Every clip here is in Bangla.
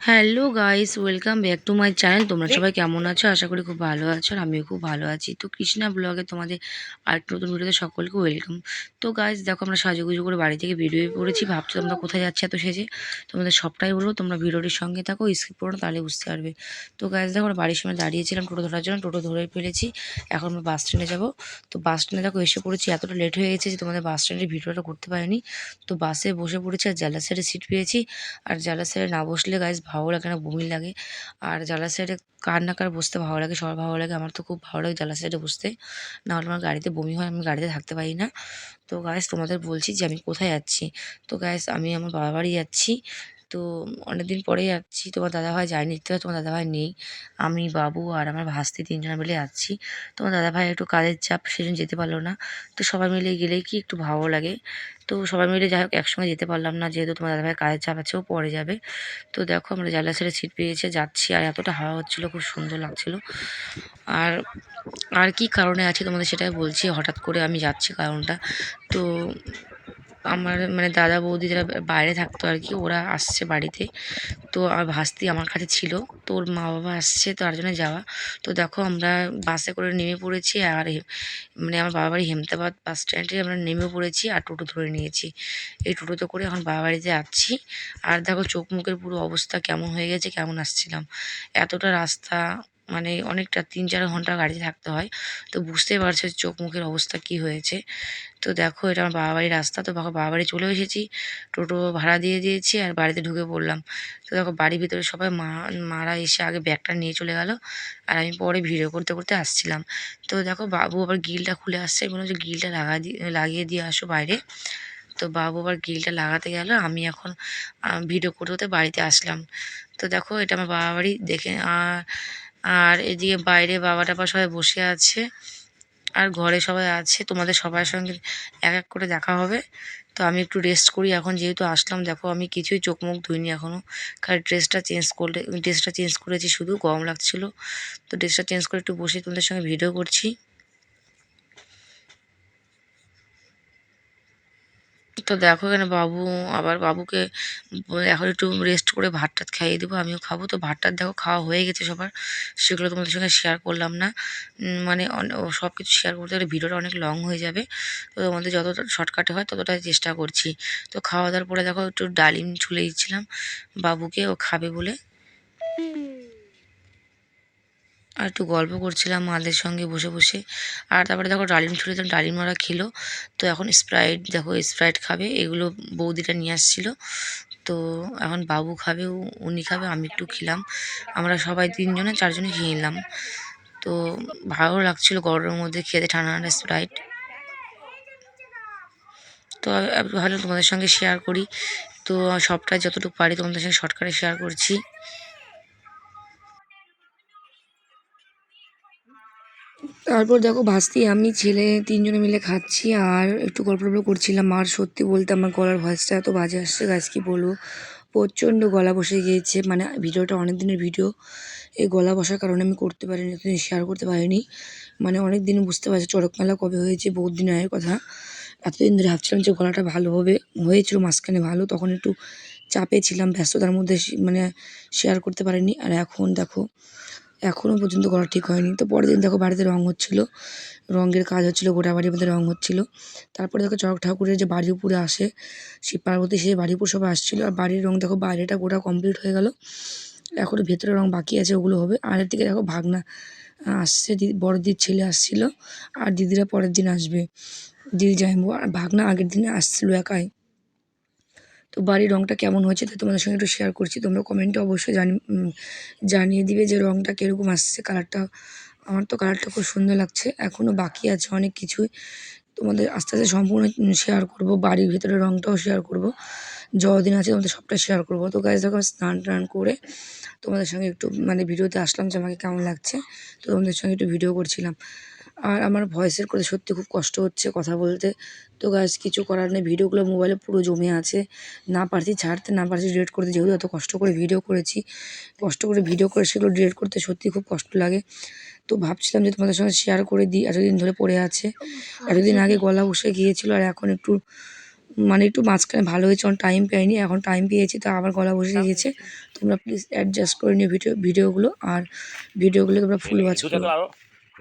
Hello guys welcome back to my channel তোমরা সবাই কেমন আছো? আশা করি খুব ভালো আছো আর আমিও খুব ভালো আছি। তো কৃষ্ণা ব্লগে তোমাদের আরেকটা নতুন ভিডিওতে সকলকে ওয়েলকাম তো গাইস দেখো আমরা সাজুগুজু করে বাড়ি থেকে বেরিয়ে পড়েছি। ভাবছ তোমরা কোথায় যাচ্ছে এত সেজে? তোমাদের সবটাই বলব তোমরা ভিডিওটির সঙ্গে থাকো স্কিপ করো তাহলে বুঝতে পারবে। তো গাইস দেখো আমরা বাড়ির সামনে দাঁড়িয়েছিলাম টোটো ধরার জন্য। টোটো ধরে ফেলেছি। এখন আমরা বাস স্ট্যান্ডে যাব। তো বাস স্ট্যান্ডে দেখো এসে পড়েছি। এতটা লেট হয়ে গেছে যে তোমাদের বাস স্ট্যান্ডের ভিডিওটা করতে পারিনি। তো বাসে বসে পড়েছি আর জ্বালা সাইডে সিট পেয়েছি। আর জ্বালা সাইডে না বসলে গাইস ভালো লাগে না, বমি লাগে। আর জলাশয়ে কার না কার বসতে ভালো লাগে, সবার ভালো লাগে। আমার তো খুব ভালো লাগে জলাশয়ে বসতে। নাহলে আমার গাড়িতে বমি হয়, আমি গাড়িতে থাকতে পারি না। তো গাইস তোমাদের বলছি যে আমি কোথায় যাচ্ছি। তো গাইস আমি আমার বাবা বাড়ি যাচ্ছি। তো অনেক দিন পরে যাচ্ছি। তোমার দাদাভাই যায়নি, দেখতে তোমার দাদাভাই নেই। আমি, বাবু আর আমার ভাস্তি তিনজন মিলে যাচ্ছি। তোমার দাদাভাই একটু কাজের চাপ, সেজন্য যেতে পারল না। তো সবাই মিলে গেলে কি একটু ভালো লাগে। তো সবাই মিলে যাই হোক, একসঙ্গে যেতে পারলাম না, যেহেতু তোমার দাদাভাই কাজের চাপ আছে, ও পরে যাবে। তো দেখো আমরা জানলা ছেড়ে সিট পেয়েছে, যাচ্ছি। আর এতটা হাওয়া হচ্ছিল, খুব সুন্দর লাগছিল। আর আর কি কারণে আছে তোমাদের সেটাই বলছি, হঠাৎ করে আমি যাচ্ছি কারণটা। তো আমার মানে দাদা বৌদি যারা বাইরে থাকতো আর কি, ওরা আসছে বাড়িতে। তো আর ভাস্তি আমার কাছে ছিল, তো ওর মা বাবা আসছে, তার জন্য যাওয়া। তো দেখো আমরা বাসে করে নেমে পড়েছি, আর মানে আমার বাবা বাড়ি হেমতাবাদ বাস স্ট্যান্ডে আমরা নেমে পড়েছি আর টোটো ধরে নিয়েছি। এই টোটোতে করে এখন বাবা বাড়িতে যাচ্ছি। আর দেখো চোখ মুখের পুরো অবস্থা কেমন হয়ে গেছে, কেমন আসছিলাম। এতটা রাস্তা মানে অনেকটা তিন চার ঘণ্টা গাড়িতে থাকতে হয়। তো বুঝতেই পারছ চোখ মুখের অবস্থা কি হয়েছে। তো দেখো, এটা আমার বাবা বাড়ির রাস্তা। তো বাবা বাড়ি চলে এসেছি। টোটো ভাড়া দিয়ে দিয়েছি আর বাড়িতে ঢুকে পড়লাম। তো দেখো, বাড়ির ভিতরে সবাই মা, মারা এসে আগে ব্যাগটা নিয়ে চলে গেল। আর আমি পরে ভিডিও করতে করতে আসছিলাম। তো দেখো, বাবু আবার গিলটা খুলে আসছে। মনে হচ্ছে গিলটা লাগা দিয়ে লাগিয়ে দিয়ে আসো বাইরে। তো বাবু আবার গিলটা লাগাতে গেল। আমি এখন ভিডিও করতে করতে বাড়িতে আসলাম। তো দেখো, এটা আমার বাবা বাড়ি দেখে আর এদিকে বাইরে বাবা টাবা সবাই বসে আছে, আর ঘরে সবাই আছে। তোমাদের সবার সঙ্গে এক এক করে দেখা হবে। তো আমি একটু রেস্ট করি। এখন যেহেতু আসলাম, দেখো আমি কিছুই চোখ মুখ ধুইনি এখনও খালি ড্রেসটা চেঞ্জ করলে ড্রেসটা চেঞ্জ করেছি, শুধু গরম লাগছিল। তো ড্রেসটা চেঞ্জ করে একটু বসে তোমাদের সঙ্গে ভিডিও করছি। তো দেখো এখানে বাবু, আবার বাবুকে এখন একটু রেস্ট করে ভাত টাত খাইয়ে দেবো, আমিও খাব। তো ভাত টাত দেখো খাওয়া হয়ে গেছে সবার, সেগুলো তোমাদের সঙ্গে শেয়ার করলাম না। মানে সব কিছু শেয়ার করতে গেলে ভিডিওটা অনেক লং হয়ে যাবে। তো তোমাদের যতটা শর্টকাটে হয় ততটাই চেষ্টা করছি। তো খাওয়া দাওয়ার পরে দেখো একটু ডালিম ছুলে দিচ্ছিলাম, বাবুকে ও খাবে বলে। আর একটু গল্প করছিলাম মাদের সঙ্গে বসে বসে। আর তারপরে দেখো ডালিম ছুঁড়ে দিলাম ডালিম ওরা খেলো। তো এখন স্প্রাইট, দেখো স্প্রাইট খাবে, এগুলো বৌদিটা নিয়ে আসছিল। তো এখন বাবু খাবে উনি খাবে, আমি একটু খেলাম। আমরা সবাই তিনজনে, চারজনে খেয়ে নিলাম। তো ভালো লাগছিল গরমের মধ্যে খেতে ঠান্ডা ঠান্ডা স্প্রাইট। তো ভালো তোমাদের সঙ্গে শেয়ার করি। তো সবটাই যতটুকু পারি তোমাদের সঙ্গে শর্টকাটে শেয়ার করছি। তারপর দেখো ভাস্তি, আমি, ছেলে, তিনজনে মিলে খাচ্ছি আর একটু গল্প গল্প করছিলাম। আর সত্যি বলতে আমার গলার ভয়েসটা এত বাজে আসছে গাছ কি বলব? প্রচণ্ড গলা বসে গিয়েছে মানে ভিডিওটা অনেক দিনের ভিডিও। এই গলা বসার কারণে আমি করতে পারিনি, এতদিন শেয়ার করতে পারিনি। মানে অনেক দিন বুঝতে পারছি চড়ক মেলা কবে হয়েছে, বহুত দিন আগের কথা। এতদিন ধরে ভাবছিলাম যে গলাটা ভালো হবে, হয়েছিল মাঝখানে ভালো, তখন একটু চাপে ছিলাম, ব্যস্ততার মধ্যে মানে শেয়ার করতে পারিনি। আর এখন দেখো এখনও পর্যন্ত করা ঠিক হয়নি। তো পরের দিন দেখো বাড়িতে রঙ হচ্ছিল, রঙের কাজ হচ্ছিল, গোটা বাড়ির মধ্যে রঙ হচ্ছিল। তারপরে দেখো চড়ক ঠাকুরের যে বাড়ির উপরে আসে, শিব পার্বতী সেই বাড়ির উপর সবাই আসছিল। আর বাড়ির রঙ দেখো বাইরেটা গোটা কমপ্লিট হয়ে গেল। এখনও ভেতরে রঙ বাকি আছে, ওগুলো হবে। আর এর দিকে দেখো ভাগনা আসছে দিদি বড় দিদির ছেলে আসছিল। আর দিদিরা পরের দিন আসবে। দিদি যাইবো আর ভাগনা আগের দিনে আসছিল একাই। তো বাড়ির রঙটা কেমন হয়েছে তো তোমাদের সঙ্গে একটু শেয়ার করছি। তোমরা কমেন্টে অবশ্যই জানি জানিয়ে দিবে যে রঙটা কীরকম আসছে। কালারটা আমার তো কালারটা খুব সুন্দর লাগছে। এখনও বাকি আছে অনেক কিছুই। তোমাদের আস্তে আস্তে সম্পূর্ণ শেয়ার করব। বাড়ির ভিতরে রঙটাও শেয়ার করব। যতদিন আছে তোমাদের সবটা শেয়ার করব। তো গাছ দেখো, স্নান টান করে তোমাদের সঙ্গে একটু মানে ভিডিওতে আসলাম যে আমাকে কেমন লাগছে। তো তোমাদের সঙ্গে একটু ভিডিও করছিলাম। আর আমার ভয়েসের করে সত্যি খুব কষ্ট হচ্ছে কথা বলতে। তো গাছ কিছু করার নেই, ভিডিওগুলো মোবাইলে পুরো জমে আছে। না পারছি ছাড়তে, না পারছি ডিলিট করতে, যেহেতু এত কষ্ট করে ভিডিও করেছি, কষ্ট করে ভিডিও করে সেগুলো ডিলিট করতে সত্যি খুব কষ্ট লাগে। তো ভাবছিলাম যে তোমাদের সঙ্গে শেয়ার করে দিই, এতদিন ধরে পড়ে আছে। এতদিন আগে গলা বসে গিয়েছিল আর এখন একটু মানে একটু মাঝখানে ভালো হয়েছে অন টাইম পাইনি, এখন টাইম পেয়েছি, তো আবার গলা বসে গিয়েছে। তোমরা প্লিজ অ্যাডজাস্ট করে নিও ভিডিও ভিডিওগুলো আর ভিডিওগুলো তোমরা ফুল ওয়াচ করো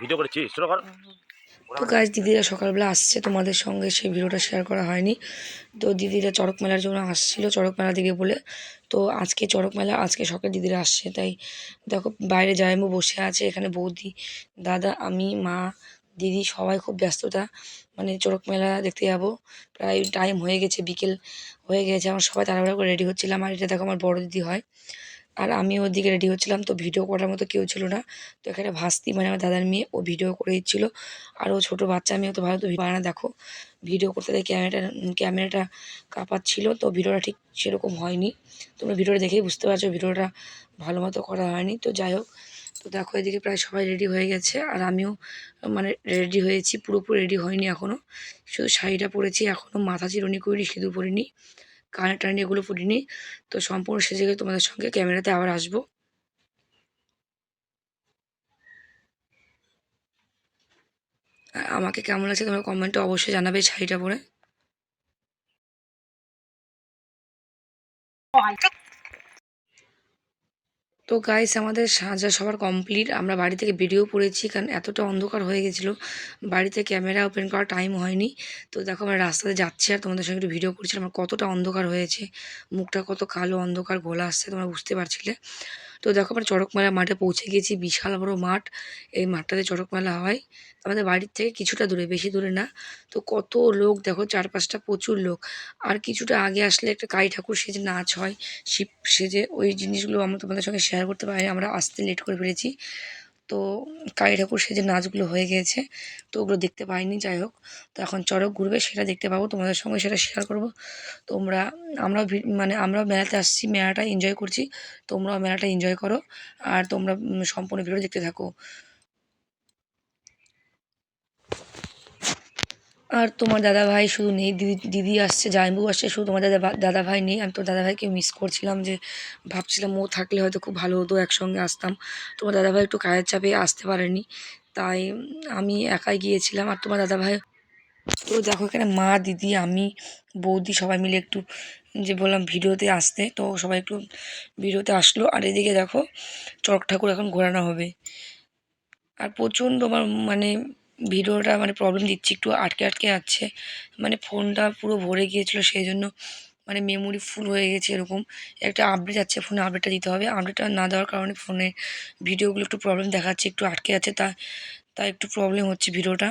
ভিডিও করেছি শুরু কর। তো গাছ দিদিরা সকালবেলা আসছে তোমাদের সঙ্গে সেই ভিডিওটা শেয়ার করা হয়নি। তো দিদিরা চড়ক মেলার জন্য আসছিল চড়ক মেলা দিকে বলে। তো আজকে চড়ক মেলা আজকে সকালে দিদিরা আসছে তাই দেখো বাইরে জায়মু বসে আছে এখানে বৌদি দাদা আমি মা দিদি সবাই খুব ব্যস্ততা। মানে চড়ক মেলা দেখতে যাব প্রায় টাইম হয়ে গেছে বিকেল হয়ে গেছে আমার সবাই তাড়াহুড়া করে রেডি হচ্ছিলাম। আর এটা দেখো আমার বড় দিদি হয়। আর আমি ওদিকে রেডি হচ্ছিলাম, তো ভিডিও করার মতো কেউ ছিল না। তো এখানে ভাস্তি মানে আমার দাদার মেয়ে, ও ভিডিও করে দিচ্ছিল আর ও ছোটো বাচ্চা মেয়ে তো ভালো তো পারে না, দেখো। ভিডিও করতে দেখে ক্যামেরাটা ক্যামেরাটা কাঁপাচ্ছিল, তো ভিডিওটা ঠিক সেরকম হয়নি। তোমরা ভিডিওটা দেখেই বুঝতে পারছ ভিডিওটা ভালো মতো করা হয়নি। তো যাই হোক, তো দেখো, এদিকে প্রায় সবাই রেডি হয়ে গেছে। আর আমিও মানে রেডি হয়েছি, পুরোপুরি রেডি হয়নি এখনও শুধু শাড়িটা পরেছি এখনও মাথা চিরুনি করিনি, সিঁদুর পরিনি। কানে টানে এগুলো ফুটিনি তো সম্পূর্ণ সেজে গিয়ে তোমাদের সঙ্গে ক্যামেরাতে আবার আসব। আমাকে কেমন লাগছে তোমরা কমেন্টে অবশ্যই জানাবে শাড়িটা পরে। তো গাইস আমাদের সাজা সবার কমপ্লিট আমরা বাড়ি থেকে ভিডিও পড়েছি, কারণ এতটা অন্ধকার হয়ে গেছিল। বাড়িতে ক্যামেরা ওপেন করার টাইম হয়নি। তো দেখো, আমরা রাস্তাতে যাচ্ছি আর তোমাদের সঙ্গে একটু ভিডিও করছিলাম। আমার কতটা অন্ধকার হয়েছে। মুখটা কত কালো অন্ধকার, গোলা আসছে, তোমরা বুঝতে পারছিলে। তো দেখো আমরা চড়ক মেলা মাঠে পৌঁছে গেছি বিশাল বড় মাঠ। এই মাঠটাতে চড়ক মেলা হয়। আমাদের বাড়ির থেকে কিছুটা দূরে, বেশি দূরে না। তো কত লোক দেখো চার পাঁচটা প্রচুর লোক। আর কিছুটা আগে আসলে একটা কালী ঠাকুর সেজে নাচ হয়। শিব সেজে ওই জিনিসগুলো আমরা তোমাদের সঙ্গে শেয়ার করতে পারি আমরা আসতে লেট করে ফেলেছি। তো কালী ঠাকুর সে যে নাচগুলো হয়ে গিয়েছে, তো ওগুলো দেখতে পাইনি, যাই হোক। তো এখন চড়ক ঘুরবে, সেটা দেখতে পাবো, তোমাদের সঙ্গে সেটা শেয়ার করব। তোমরা, আমরাও মানে আমরাও মেলাতে আসছি, মেলাটা এনজয় করছি, তোমরাও মেলাটা এনজয় করো, আর তোমরা সম্পূর্ণ ভিডিও দেখতে থাকো। আর তোমার দাদা ভাই শুধু নেই, দিদি দিদি আসছে জামাইবু আসছে, শুধু তোমার দাদা দাদা ভাই নেই। আমি তো দাদা ভাইকে মিস করছিলাম যে ভাবছিলাম ও থাকলে হয়তো খুব ভালো হতো, একসঙ্গে আসতাম। তোমার দাদা ভাই একটু কাজের চাপে আসতে পারেনি, তাই আমি একাই গিয়েছিলাম। আর তোমার দাদা ভাই তো দেখো এখানে মা, দিদি, আমি, বৌদি সবাই মিলে একটু যে বললাম ভিডিওতে আসতে, তো সবাই একটু ভিডিওতে আসলো। আর এদিকে দেখো চড়ক ঠাকুর এখন ঘোরানো হবে। আর প্রচণ্ড আমার মানে ভিডিওটা মানে প্রবলেম দিচ্ছে, একটু আটকে আটকে যাচ্ছে মানে ফোনটা পুরো ভরে গিয়েছিল, সেই জন্য মানে মেমোরি ফুল হয়ে গেছে এরকম। একটা আপডেট আছে ফোনে আপডেটটা দিতে হবে। আপডেটটা না দেওয়ার কারণে ফোনে ভিডিওগুলো একটু প্রবলেম দেখাচ্ছে, একটু আটকে আছে, তা তাই একটু প্রবলেম হচ্ছে ভিডিওটা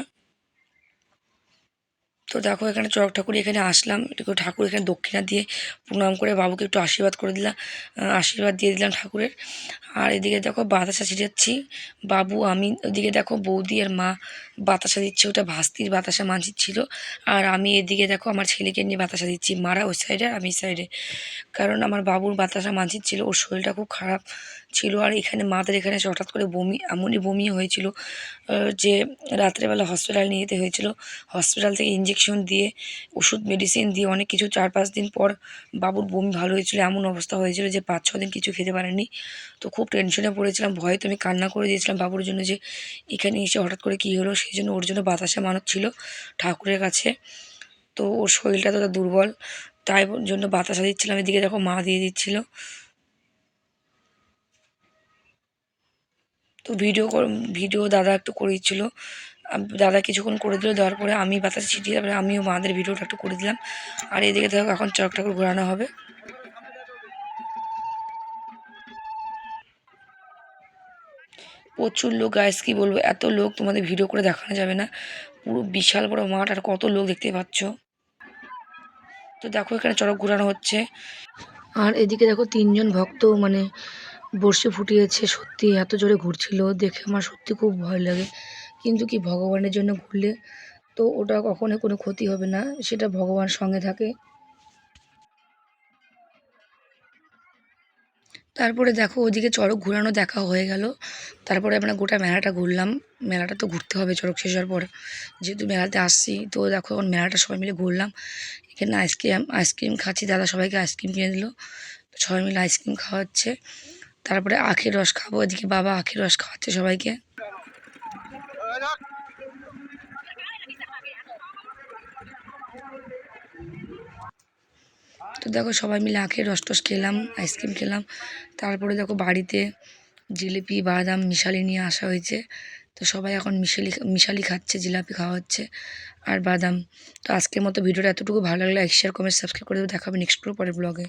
তো দেখো, এখানে চড়ক ঠাকুর এখানে আসলাম। একটু ঠাকুর এখানে দক্ষিণা দিয়ে প্রণাম করে বাবুকে একটু আশীর্বাদ করে দিলাম আশীর্বাদ দিয়ে দিলাম ঠাকুরের। আর এদিকে দেখো, বাতাসা ছিটাচ্ছি বাবু, আমি, ওদিকে দেখো, বৌদি আর মা বাতাসা দিচ্ছে, ওটা ভাস্তির বাতাসা মাঝির আর আমি এদিকে দেখো, আমার ছেলেকে নিয়ে বাতাসা দিচ্ছি। মারা ওই সাইডে আর আমি সাইডে কারণ আমার বাবুর বাতাসা মাঝির ছিল, ওর শরীরটা খুব খারাপ। ছিল আর এখানে মাদের এখানে এসে হঠাৎ করে বমি, এমনই বমি হয়েছিল যে রাত্রেবেলা হসপিটাল নিয়ে যেতে হয়েছিল। হসপিটাল থেকে ইঞ্জেকশন দিয়ে, ওষুধ মেডিসিন দিয়ে অনেক কিছু চার পাঁচ দিন পর বাবুর বমি ভালো হয়েছিল, এমন অবস্থা হয়েছিল যে পাঁচ ছ দিন কিছু খেতে পারেনি তো খুব টেনশনে পড়েছিলাম, ভয়ে তো আমি কান্না করে দিয়েছিলাম বাবুর জন্য যে এখানে এসে হঠাৎ করে কী হলো, সেই জন্য ওর জন্য বাতাসা মানত ছিল ঠাকুরের কাছে। তো ওর শরীরটা তো দুর্বল, তাই জন্য বাতাসা দিচ্ছিলাম, এদিকে দেখো মা দিয়ে দিচ্ছিল। তো ভিডিও ভিডিও দাদা একটু করে দিচ্ছিল দাদা কিছুক্ষণ করে দিল, দেওয়ার পরে আমি বাতাসে ছিটিয়ে তারপরে আমিও মাদের ভিডিওটা একটু করে দিলাম। আর এদিকে দেখো এখন চক ঠাকুর ঘোরানো হবে। প্রচুর লোক গাইস কি বলব? এত লোক তোমাদের ভিডিও করে দেখানো যাবে না। পুরো বিশাল বড় মাঠ, আর কত লোক দেখতে পাচ্ছ? তো দেখো এখানে চড়ক ঘোরানো হচ্ছে। আর এদিকে দেখো তিনজন ভক্ত মানে বড়শি ফুটিয়েছে, সত্যি এত জোরে ঘুরছিল, দেখে আমার সত্যি খুব ভয় লাগে। কিন্তু কি ভগবানের জন্য ঘুরলে তো ওটা কখনো কোনো ক্ষতি হবে না, সেটা ভগবান সঙ্গে থাকে। তারপরে দেখো ওদিকে চড়ক ঘোরানো দেখা হয়ে গেল। তারপরে আমরা গোটা মেলাটা ঘুরলাম। মেলাটা তো ঘুরতে হবে, চড়ক শেষ হওয়ার পর। যেহেতু মেলাতে আসছি, তো দেখো এখন মেলাটা সবাই মিলে ঘুরলাম। এখানে আইসক্রিম আইসক্রিম খাচ্ছি, দাদা সবাইকে আইসক্রিম কিনে দিল। তো সবাই মিলে আইসক্রিম খাওয়া হচ্ছে। তারপরে আখের রস খাব, এদিকে বাবা আখের রস খাওয়াচ্ছে সবাইকে। তো দেখো সবাই মিলে আখের রস টস খেলাম, আইসক্রিম খেলাম। তারপরে দেখো বাড়িতে জিলিপি, বাদাম, মিশালি নিয়ে আসা হয়েছে। তো সবাই এখন মিশালি মিশালি খাচ্ছে, জিলাপি খাওয়া হচ্ছে আর বাদাম। তো আজকের মতো ভিডিওটা এতটুকু। ভালো লাগলে লাইক শেয়ার কমেন্ট সাবস্ক্রাইব করে দেবো। দেখাবে নেক্সট পরের ব্লগে